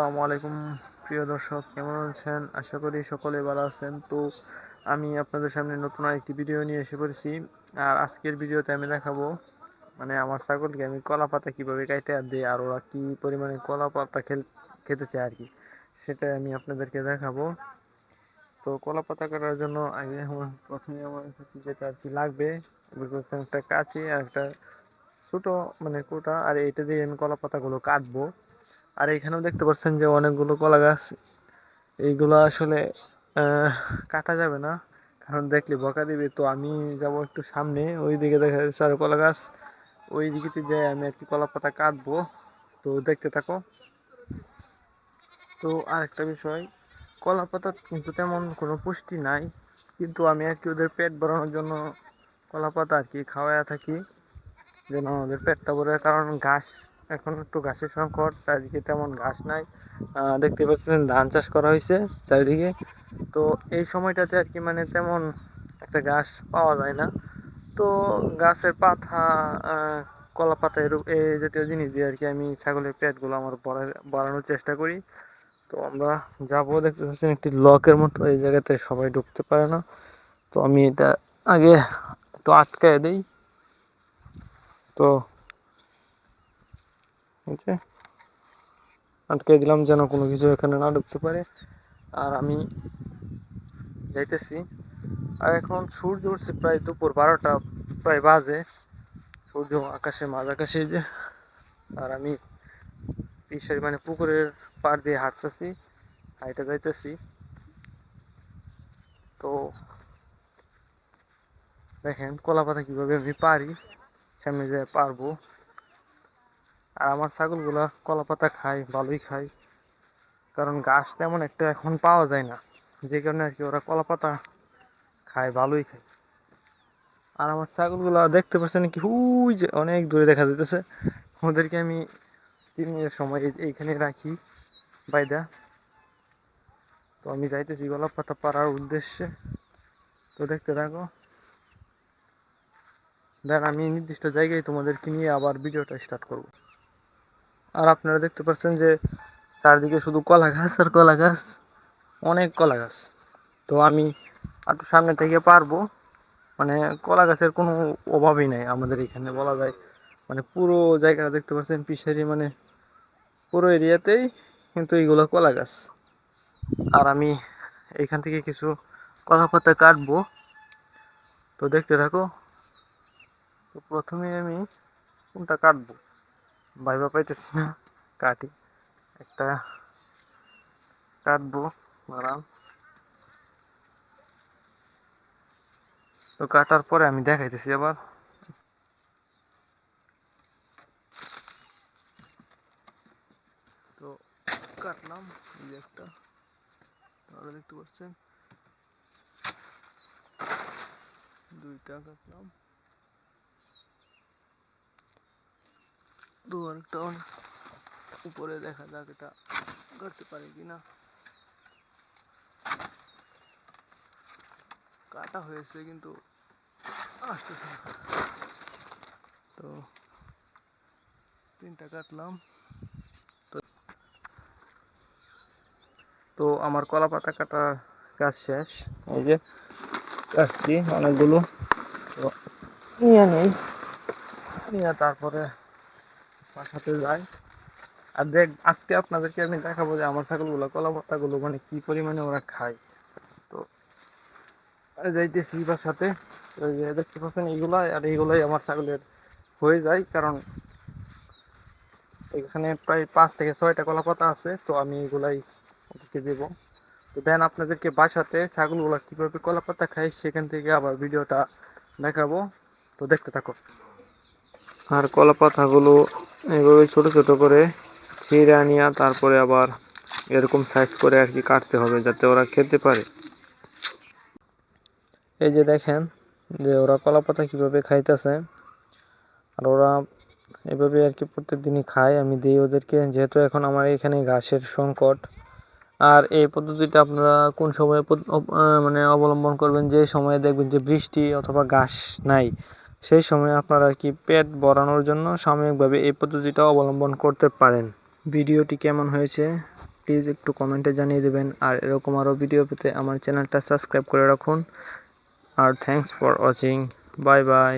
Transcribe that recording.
আসসালামু আলাইকুম, প্রিয় দর্শক, কেমন আছেন? আশা করি সকলে ভালো আছেন। তো আমি আপনাদের সামনে নতুন আরেকটি ভিডিও নিয়ে এসে পড়েছি। আর আজকের ভিডিওতে আমি দেখাবো মানে আমার ছাগলকে আমি কলা পাতা কীভাবে কাটে আর দিই, আর ওরা কি পরিমাণে কলা পাতা খেতে চায় আর কি সেটাই আমি আপনাদেরকে দেখাবো। তো কলা পাতা কাটার জন্য আগে আমার প্রথমে আমার যেটা আর কি লাগবে একটা কাঁচি আর একটা ছোট মানে কোটা, আর এটা দিয়ে আমি কলা পাতাগুলো কাটবো। আর এখানেও দেখতে পাচ্ছেন যে অনেকগুলো কলা গাছ এইগুলো আসলে কাটা যাবে না। কারণ দেখলে, বকা দিবে তো আমি যাব একটু সামনে ওই দিকে দেখা যাচ্ছে আর কলা গাছ ওই দিকে যাই আমি আর কি কলা পাতা কাটবো, তো দেখতে থাকো। তো আরেকটা বিষয় কলা পাতা কিন্তু তেমন কোনো পুষ্টি নাই, কিন্তু আমি আর কি ওদের পেট ভরানোর জন্য কলা পাতা আর কি খাওয়াইয়া থাকি। যেন আমাদের পেটটা ভরে, কারণ ঘাস এখন একটু ঘাসের সংকট, চারিদিকে তেমন ঘাস নাই। দেখতে পাচ্ছেন ধান চাষ করা হয়েছে চারিদিকে। তো এই সময়টাতে আর কি মানে তেমন একটা ঘাস পাওয়া যায় না। তো গাছের পাতা কলা পাতা এরূপ এই জাতীয় জিনিস দিয়ে আর কি আমি ছাগলের পেটগুলো আমার বাড়ানোর চেষ্টা করি। তো আমরা যাব, দেখতে পাচ্ছেন একটি লকের মতো, এই জায়গাতে সবাই ঢুকতে পারে না। তো আমি এটা আগে একটু আটকায় দিই। তো হচ্ছে আটকে দিলাম যেন কোনো কিছু এখানে না ঢুকতে পারে। আর আমি যাইতেছি। আর এখন সূর্য উঠছে প্রায় দুপুর বারোটা, প্রায় বাজে। সূর্য আকাশে মাঝ আকাশে যে। আর আমি পিসের মানে পুকুরের পাড় দিয়ে হাঁটতেছি হাইটে যাইতেছি। তো দেখেন কলা পাতা কীভাবে আমি পারি, সামনে যে পারব। আর আমার ছাগলগুলা কলা পাতা খায়, ভালোই খায়। কারণ গাছ তেমন একটা এখন পাওয়া যায় না। যে কারণে আর কি ওরা কলা পাতা খায়, ভালোই খায়। আর আমার ছাগলগুলো দেখতে পাচ্ছেন কি, হুই যে অনেক দূরে দেখা যাইতেছে। ওদেরকে আমি তিনের সময় এইখানে রাখি, বাইদা। তো আমি যাইতেছি গোলাপ পাতা পাড়ার উদ্দেশ্যে। তো দেখতে থাকো। দেন আমি নির্দিষ্ট জায়গায় তোমাদেরকে নিয়ে আবার ভিডিওটা স্টার্ট করব। আর আপনারা দেখতে পাচ্ছেন যে চারদিকে শুধু কলা গাছ আর কলা গাছ অনেক কলা গাছ তো আমি একটু সামনে থেকে পারব মানে কলা গাছের কোনো অভাবই নাই আমাদের এখানে বলা যায়। মানে পুরো জায়গাটা দেখতে পাচ্ছেন, পিসারি মানে পুরো এরিয়াতেই কিন্তু এইগুলো কলা গাছ আর আমি এখান থেকে কিছু কলা পাতা কাটবো। তো দেখতে থাকো, তো প্রথমে আমি কোনটা কাটবো? ভাইবা পাইতেছি না। কাটি। একটা কাটবো আরাম তো কাটার পরে আমি দেখাইতেছি আবার। তো কাটলাম, এই একটা। তাহলে দেখতে পাচ্ছেন, দুইটা কাটলাম। দু আরেকটা উপরে দেখা যাক এটা কাটতে পারি কিনা। কাটা হয়েছে কিন্তু আসতেছে তো তিনটা কাটলাম। তো আমার কলা পাতা কাটা কাজ শেষ। এই যে কাটছি অনেকগুলো। নিয়ে নেই। নিয়ে তারপরে বাসাতে যাই। আর দেখ, আজকে আপনাদেরকে আমি দেখাবো যে আমার ছাগলগুলো কলা পাতাগুলো মানে কি পরিমাণে ওরা খায়। তো যাইতেছি বাসাতে দেখতে পাচ্ছেন এইগুলাই, আর এইগুলাই আমার ছাগলের হয়ে যায়, কারণ এখানে প্রায় পাঁচ থেকে ছয়টা কলা পাতা আছে, তো আমি এগুলাই ওদেরকে দেবো। তো দেন আপনাদেরকে বাসাতে ছাগলগুলো কীভাবে কলা পাতা খায়, সেখান থেকে আবার ভিডিওটা দেখাবো। তো দেখতে থাকো আর কলা পাতাগুলো এভাবে ছোট ছোট করে ছিঁড়ে আনিয়া তারপরে আবার এরকম সাইজ করে আর কি কাটতে হবে যাতে ওরা খেতে পারে। এই যে দেখেন যে ওরা কলা পাতা কীভাবে খাইতেছে, আর ওরা এভাবে আর কি প্রত্যেক দিনই খায়, আমি দিই ওদেরকে, যেহেতু এখন আমার এখানে ঘাসের সংকট। আর এই পদ্ধতিটা আপনারা কোন সময়ে মানে অবলম্বন করবেন, যে সময়ে দেখবেন যে বৃষ্টি অথবা ঘাস নাই সেই সময় আপনারা কি পেট ভরানোর জন্য সাময়িকভাবে এই পদ্ধতিটা অবলম্বন করতে পারেন? ভিডিওটি কেমন হয়েছে? প্লিজ একটু কমেন্টে জানিয়ে দেবেন। আর এরকম আরও ভিডিও পেতে আমার চ্যানেলটা সাবস্ক্রাইব করে রাখুন। আর thanks for watching bye bye.